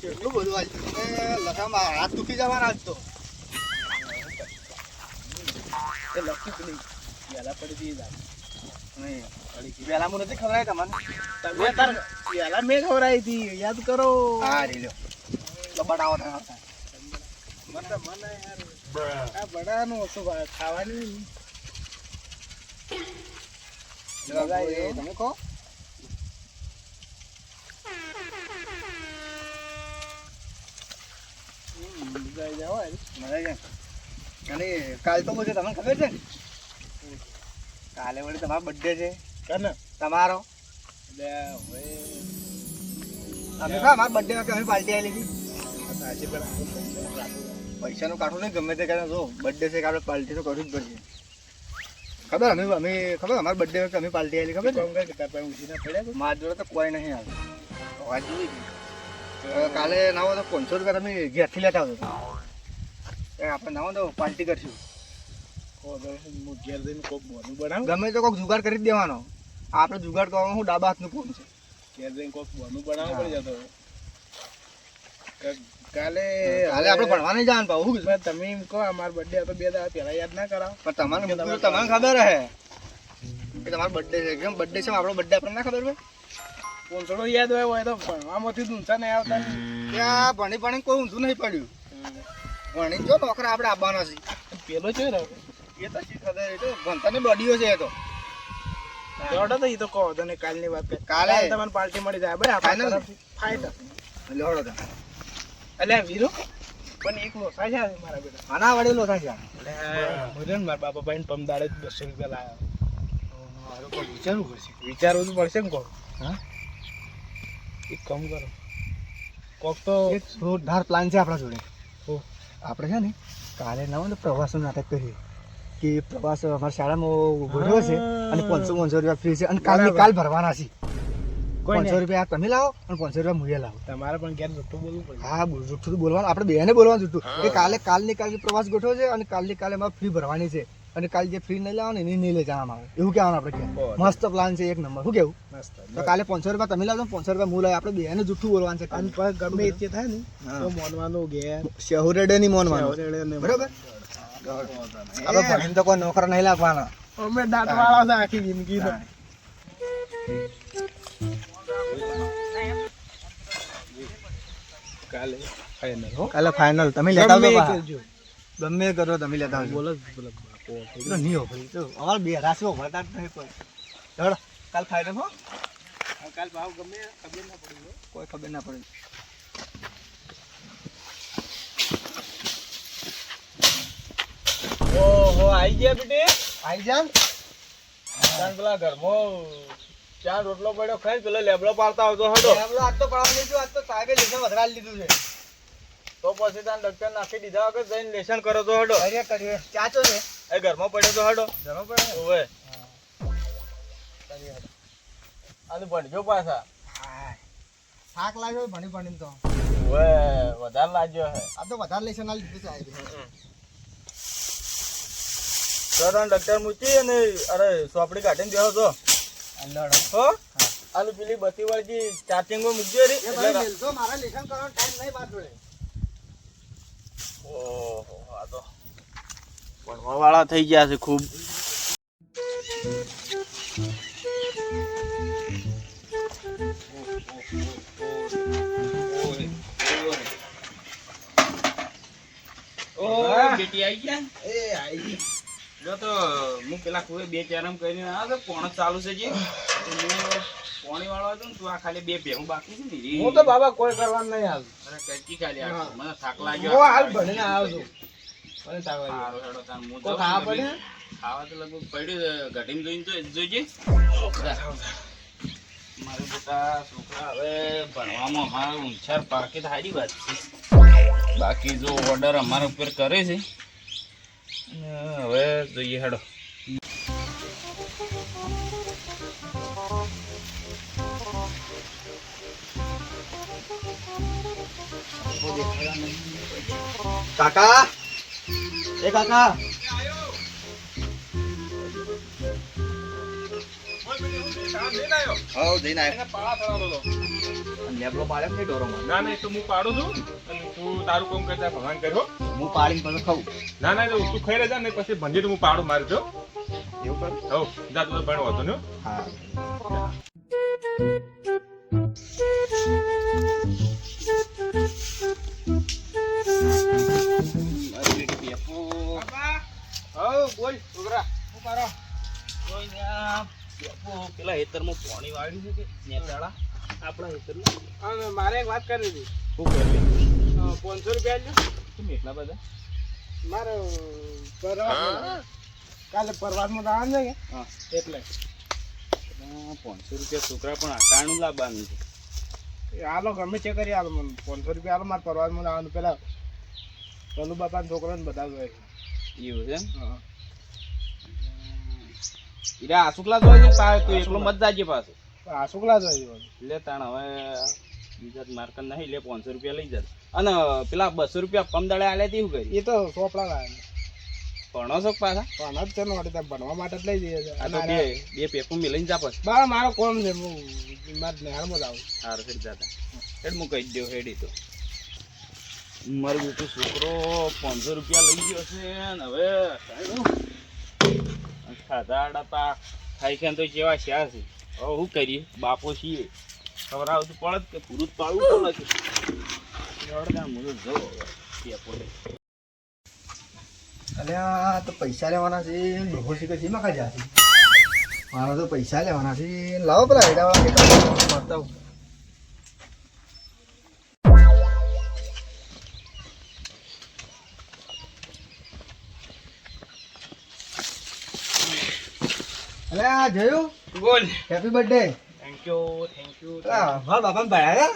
કેટલું બધું આજ? હાથ દુખી જવાના આજ તો. એ લખી વહેલા પડી જાણ. નહીં વહેલા હું નથી ખબર તમને તમે તાર વહેલા મેં ખવડાવી હતી. યાદ કરો. હા રી તો બનાવો તમે મને મને યાર આ બડાનું ઓછું ખાવાની. તમે કહો. મજા અને કાલ તો બધું તમને ખબર છે ને? કાલે વળી તમારો બર્થડે છે. કને? તમારો? અમે ખા અમારા બર્થડે માં અમે પાર્ટી આવી લીધી. પૈસાનું કાઢવું નહીં ગમે તે કરે જો બર્થડે છે કે આપણે પાર્ટી તો કરવી જ પડશે. ખબર અમે અમે ખબર અમારા બર્થડે વખતે અમે પાર્ટી આવી ખબર કે કોઈ? મારા જોડે તો કોઈ નહીં આવે. કાલે ના હોય તો પાંચસો રૂપિયા તમે ઘેરથી લેતા આવજો એ આપણે ના તો પાર્ટી કરશું. કહો તો હું ઘેર જઈને કોક બોનું બનાવું? ગમે તો કોક જુગાડ કરી જ દેવાનો. આપણે જુગાડ કરવાનું હું ડાબા હાથનું કોણ છે? ઘેર જઈને કોક બોનું બનાવવું પડી જતો કાલે કાલે આપણે ભણવા જાન? પણ તમે એમ કહો અમારો બર્થડે હતો બે દાડા પહેલા યાદ ના કરાવો. પણ તમારે તમને ખબર હે. કે તમારો બર્થડે છે. કેમ બર્થડે છે? આપણો બર્થડે આપણને ના ખબર હોય? પોંચડો યાદ હોય તો ભણવામાંથી ઊંચા નહીં આવતા. ત્યાં ભણી ભણી કોઈ ઊંધું નહીં પડ્યું. ભણી જો નોકરા આપણે આવવાના છે. પેલો છે ને એ તો શી ખબર એ તો ભણતરની બોડીઓ છે એ તો. લોડો તો એ તો કહો તને કાલની વાત કરી. કાલે? તમને પાર્ટી મળી જાય. બરાબર તરફથી ફાઇનલ. લેવડો તો અલ્યા વીરો? પણ એક લોસા છે મારા બેટા. આના વડેલો થાય છે ને મારા બાપા ભાઈ પમદાડે બસો રૂપિયા લાવ્યા મારું કોઈ વિચારવું પડશે. વિચારવું તો પડશે ને કોક. હા? એક કામ કરો. કોક તો એક જોરદાર પ્લાન છે આપણા જોડે? આપણે છે ને કાલે ના ને પ્રવાસનું નાટક કરીએ કે પ્રવાસ અમારી શાળામાં ભર્યો છે અને પાંચસો પાંચસો રૂપિયા ફ્રી છે અને કાલ કાલ ભરવાના છે. કોઈ પાંચસો રૂપિયા તમે લાવો અને પાંચસો રૂપિયા મુએ લાવો. તમારે પણ ક્યારે જુઠ્ઠું બોલવું પડે. હા જુઠ્ઠું બોલવાનું. આપણે બેને બોલવાનું જુઠ્ઠું. કે કાલે કાલની કાલે પ્રવાસ ગોઠવો છે અને કાલની કાલે અમારે ફ્રી ભરવાની છે. અને કાલે જે ફ્રી નહીં લાવવાનું એને નહીં લઈ જવામાં આવે એવું કહેવાનું આપણે કે મસ્ત પ્લાન છે એક નંબર. શું કેવું? મસ્ત. તો કાલે પાંચસો રૂપિયા તમે લાવજો પાંચસો રૂપિયા હું લાવી આપણે બેને જુઠ્ઠું બોલવાનું છે કારણ કાલે ગમે એ થાય ને. તો મોનવાનું ઘેર. શહુરેડે નહીં મોનવાનું. બરોબર? આપણે ભણીને તો કોઈ નોકર નહીં લાગવાના. અમે દાંત વાળા છે આખી જિંદગી કાલે ફાઇનલ હો કાલે ફાઇનલ તમે લેતા આવજો ગમે કરો તમે લેતા આવજો. બોલો બોલો. તો નહીં હોય ભાઈ, તો અમારે બે રાશિઓ ભરતા જ નહીં કોઈ. ચલો કાલ ફાઇનલ હો. કાલ ભાવ ગમે ખબર ના પડી. કોઈ ખબર ના પડે. ઓહો આવી ગયા બેટી? આવી જાન તાન પેલા ઘરમાં ચાર રોટલો પડ્યો ખાઈ પેલો લેબડો પાડતા આવતો હતો. એમનો આજ તો પડાવ લીધું આજ તો સાહેબે લેસન વધારાવી લીધું છે. તો પછી તાન ડોક્ટર નાખી દીધા વગર જઈને લેસન કરો તો હડો અરે કરીએ ચાચો છે. એ ઘરમાં પડ્યો તો હડો ઘરમાં પડે ઓવે અને ભણજો પાછા. હાય. થાક લાગ્યો ભણી ભણીને તો. ઓવે વધારે લાગ્યો હે. આ તો વધારે લેશન આ લીધું છે તાન ડોક્ટર મૂકી અને અરે સોપડી કાઢીને દેવો તો હો? અને પેલી બત્તી વાળી ચાર્જિંગમાં મૂકજો રે મારા લેસન કરવાનો ટાઈમ નહીં બાદ જોડે. ઓહો આ તો વાળા થઈ ગયા છે ખૂબ. બેટી આવી ગયા? એ આઈ જો તો હું પેલા કોઈ બે ચારમ કરીને આ તો પોણ ચાલુ છે જે. પોણી વાળો હતો તું આ ખાલી બે ભેહું બાકી છે ને. હું તો બાબા કોઈ કરવાનું નહીં હાલ. અરે કચ્ચી ખાલી મને થાક હું લાગ્યો હાલ ભણીને આવજો મને તાવ આવી હેડો તાન હું તો ખાવા પડે ખાવા તો લગભગ પડ્યું ઘટીને જોઈને તો જોજે. મારા બેટા છોકરા હવે ભણવામાં અમારે ઊંચાર પાકે તો સારી વાત છે. બાકી જો ઓર્ડર અમારા ઉપર કરે છે. હવે જોઈએ હેડો. કાકા? એ કાકા. હા જઈને. લેબડો પાડે નહીં ઢોરો ના ના તો હું પાડું છું અને તું તારું કામ કરતા ભગવાન કર્યો. હું પાડીને પછી ખાઉં. ના ના તો તું ખાઈ રહેજા ને પછી ભંજી તો હું પાડું મારી એવું કર? હવ જા તું ભણવો હતો ને હો. પેલા હેતરમાં પાણી વાળ્યું છે કે નેતાળા? આપણા ખેતરમાં હા મારે એક વાત કરવી હતી શું કરવી પાંચસો રૂપિયા આલજો. કેમ એટલા બધા? મારે પરવા કાલે પરવાસમાં આવવાનું છે કે હા. એટલે પાંચસો 500 રૂપિયા છોકરા પણ આટાણું લાવવાનું છે એ હાલો ગમે છે કરી હાલો મને પાંચસો રૂપિયા હાલો મારે પરવાસમાં આવવાનું પેલા કલુ બાપા છોકરો ને બધા એવું છે એમ? ઈરા આસુકલા જોઈ છે પા તું એકલો મત જાજે પાછો. આસુકલા જોઈ લે તાણ હવે બીજા માર્કર નહીં લે પાંચસો રૂપિયા લઈ જાય અને પેલા બસો રૂપિયા પમદાડે આલે તેવું કરી? એ તો સોપડા લાવે ભણો છો પાછા? ભણો જ છે ને વળી ભણવા માટે જ લઈ જઈએ છે. આ તો બે બે પેપર મેળવીને જા પછી બાળા મારો કોમ છે હું મારે નેહાળમાં જ આવું. હાર હેડ જાતા હેડ હું કહી દઉં હેડી તો. મારું બેટો છોકરો પાંચસો રૂપિયા લઈ ગયો છે ને હવે ખાધા આડા ખાઈ ખાઈને તો જેવા શ્યા છે. હવે શું કરીએ? બાપો છીએ. ખબર આવતું પડે જ કે પૂરું પાડવું પડે. છે અલ્યા તો પૈસા લેવાના છે. ડોહો છે. કે શેમાં કાઢ્યા છે મારા તો પૈસા લેવાના છે. લાવો પેલા જોયું? બોલ. Happy birthday thank you thank you હા બાપા ભાઈ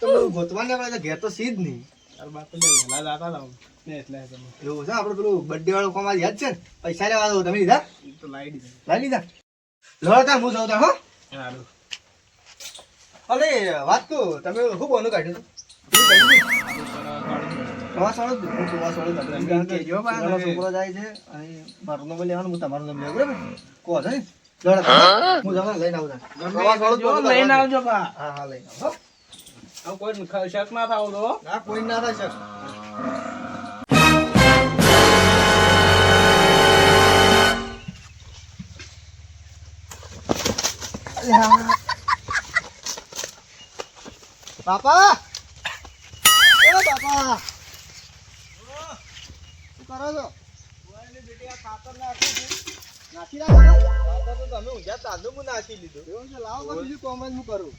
તો બધું ગોતવા ને આપણે ઘેર તો સીધ નહીં. તાર બાપ ને વહેલા જાતા હતા ને એટલે એવું છે આપણે પેલું બર્થડે વાળું કોમ યાદ છે ને? પૈસા લેવા તમે લીધા? તો લાવી દીધા. લાવી લીધા? લો હું જાઉં તા હો. સારું. અરે વાત તો? તમે ખૂબ બોનું કાઢ્યું. છોકરો જાય છે અને મારું નામ લેવાનું હું તમારું નંબર લેવું બરાબર? કહો છો લો. હું? જાઉં લઈને આવું લઈને આવજો બા. હા હા લઈને આવો. કોઈ શક ના થાવ તો. ના કોઈ ના થાય શક. બાપા! એ બાપા! શું કરો છો? નાખી નાખો એવું છે લાવો બીજું કોમ જ હું કરું.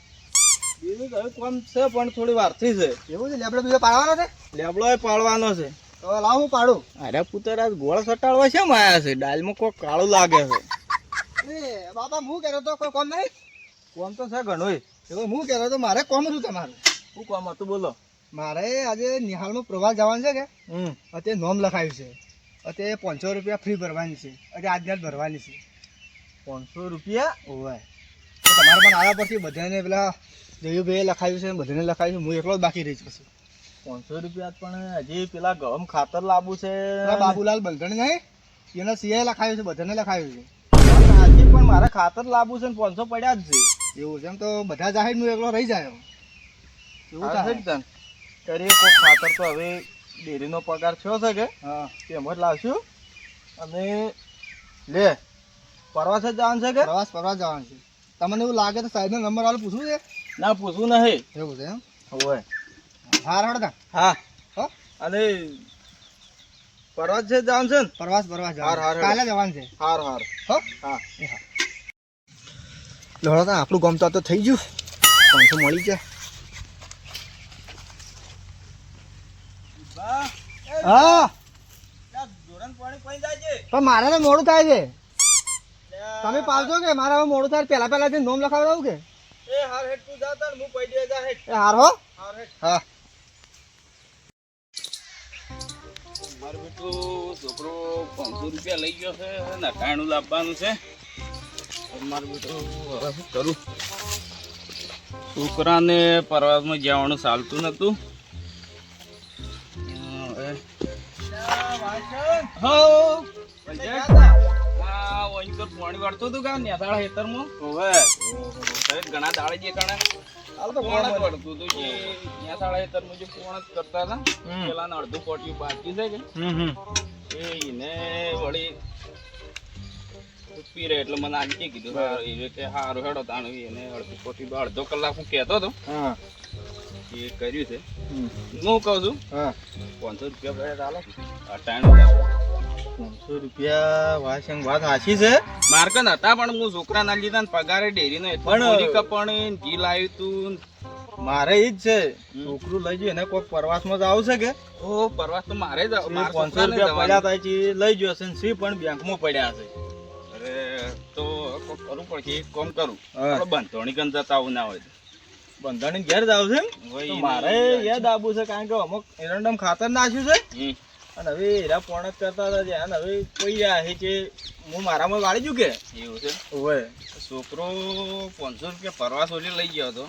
બીજું કયું કોમ છે પણ થોડી વારથી છે. એવું છે લેબડો બીજો પાડવાનો છે? લેબડો પાડવાનો છે. તો લાવ હું પાડું. અરે પુત્ર આજ ગોળ સટાડવા છે માયા છે? ડાલમાં કોઈ કાળું લાગે છે. એ બાપા હું કહેતો તો કોઈ કોમ નહીં? કોમ તો છે ઘણું એવો હું કહેતો તો મારે કોમ હતું તમારું. શું કોમ હતું બોલો. મારે આજે નિહાળમાં પ્રવાસ જવાનું છે કે? હમ. અત્યારે નોમ લખાયું છે. અત્યારે પાંચસો રૂપિયા ફ્રી ભરવાની છે. અત્યારે આજના જ ભરવાની છે. પાંચસો રૂપિયા? ઓવાય તમારે પણ આવ્યા પછી બધાને પેલા જયુભાઈએ લખાયું છે બધાને લખાયું છે. હું એકલો જ બાકી રહી છું પછી. પાંચસો રૂપિયા પણ હજી પેલા ગમ ખાતર લાવવું છે બાબુલાલ બંધણ નહીં એના સિવાય લખાયું છે બધાને લખાયું છે. હજી પણ મારે ખાતર લાવવું છે ને પાંચસો પડ્યા જ છે. એવું છે એમ તો બધા જાહેર હું એકલો રહી જાય એવું જ કરીએ કોઈ ખાતર તો હવે ડેરીનો પગાર થયો છે કે? હા. તેમ જ લાવશું. અને લે પ્રવાસ જ જવાનું છે કે? પ્રવાસ પ્રવાસ જવાનું છે. તમને એવું લાગે તો સાહેબનો નંબર વાળું પૂછવું છે? ના પૂછવું નહીં. એવું છે એમ? હોય હાર હડતા હા. હો? અને પ્રવાસ છે જવાનું છે ને? પ્રવાસ પ્રવાસ હાર, હાર, જવાનું કાલે જવાનું છે. હાર હાર. હો? હા. લોડા તા આપણું ગમતા તો તો થઈ ગયું. પાંચસો મળી જાય હા. પાણી મારે તો મોડું થાય છે. તમે પાવજો કે મારે મોડું થાય પેલા પેલા થી નોમ લખાવડાવું કે? એ હાર હેડ તું જાતા ને હું પડી જા હેડ એ હાર હો. હાર હેડ હા. મારો બેટો છોકરો પાંચસો રૂપિયા લઈ ગયો છે ને અટાણું લાવવાનું છે. મારો બેટો હવે શું કરું? છોકરાને પ્રવાસમાં જવાનું ચાલતું નતું. કરતા હતા. પેલા અડધું પોટ્યું બાકી છે કે હમ હમ એ ઈને વળી પીરે એટલે મને આજે કીધું એ કે હારું હેડો તાણવી એને અડધું કોટી અડધો કલાક હું કહેતો હતો એ કર્યું છે. હું કહું છું હા. પાંચસો રૂપિયા પડે ચાલો પાંચસો રૂપિયા વાસંગ વાત સાચી છે? માર્કન હતા પણ હું છોકરાના લીધા ને પગારે ડેરી નો પણ- કપણ ઘી લાવ્યું તું મારે ઈ જ છે. છોકરું લઈ જઈએ ને કોઈ પ્રવાસમાં જ આવશે કે? ઓ પ્રવાસ તો મારે જ એ પાંચસો રૂપિયા પડ્યા થાય છે લઈ છે ને સી પણ બેંકમાં પડ્યા છે. અરે તો કરવું પડશે એક કામ કરું. બંધોણી કન જતા આવું ના હોય. બંધાણી ઘેર જ આવશે ને તો મારે યાદ આપવું છે કારણ કે અમુક એરંડમ ખાતર નાખ્યું છે. અને હવે એરા પોણક કરતા હતા જ્યાં હવે કોઈ આ છે કે હું મારામાં વાળી કે એવું છે? ઓવે. છોકરો પાંચસો રૂપિયા પરવાસ ઓલી લઈ ગયો હતો.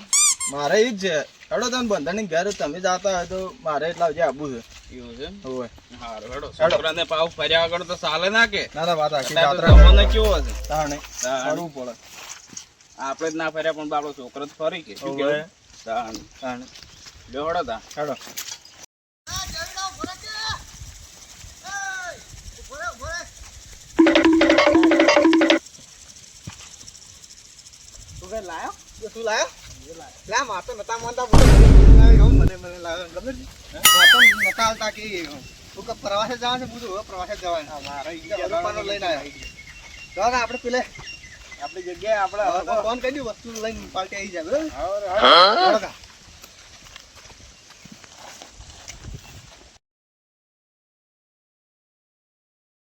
મારે એ જ છે. હેડો તમે બંધાણી ઘેર તમે જાતા હોય તો મારે એટલા જે આપવું છે. એવું છે? ઓવે. હારું હેડો. છોકરાને પાવ ફર્યા વગર તો ચાલે ના કે. ના ના વાત આખી કેવો હશે તાણ. કરવું પડે. આપણે જ ના ફર્યા પણ બાળો છોકરો જ ફરી કે શું કેવું તાણ. બેવડો તા. હેડો. લાયો? એ લાયો? લા માર નતા માનતા મને નતા હાલતા કે તું કે પ્રવાસે જવાનું છે? બધું પ્રવાસે જવાય મારા લઈને આવ્યો. તો આપણે પેલે આપણી જગ્યાએ આપણે ફોન કરી દઉં વસ્તુ લઈને પાલટી આવી જાય બરાબર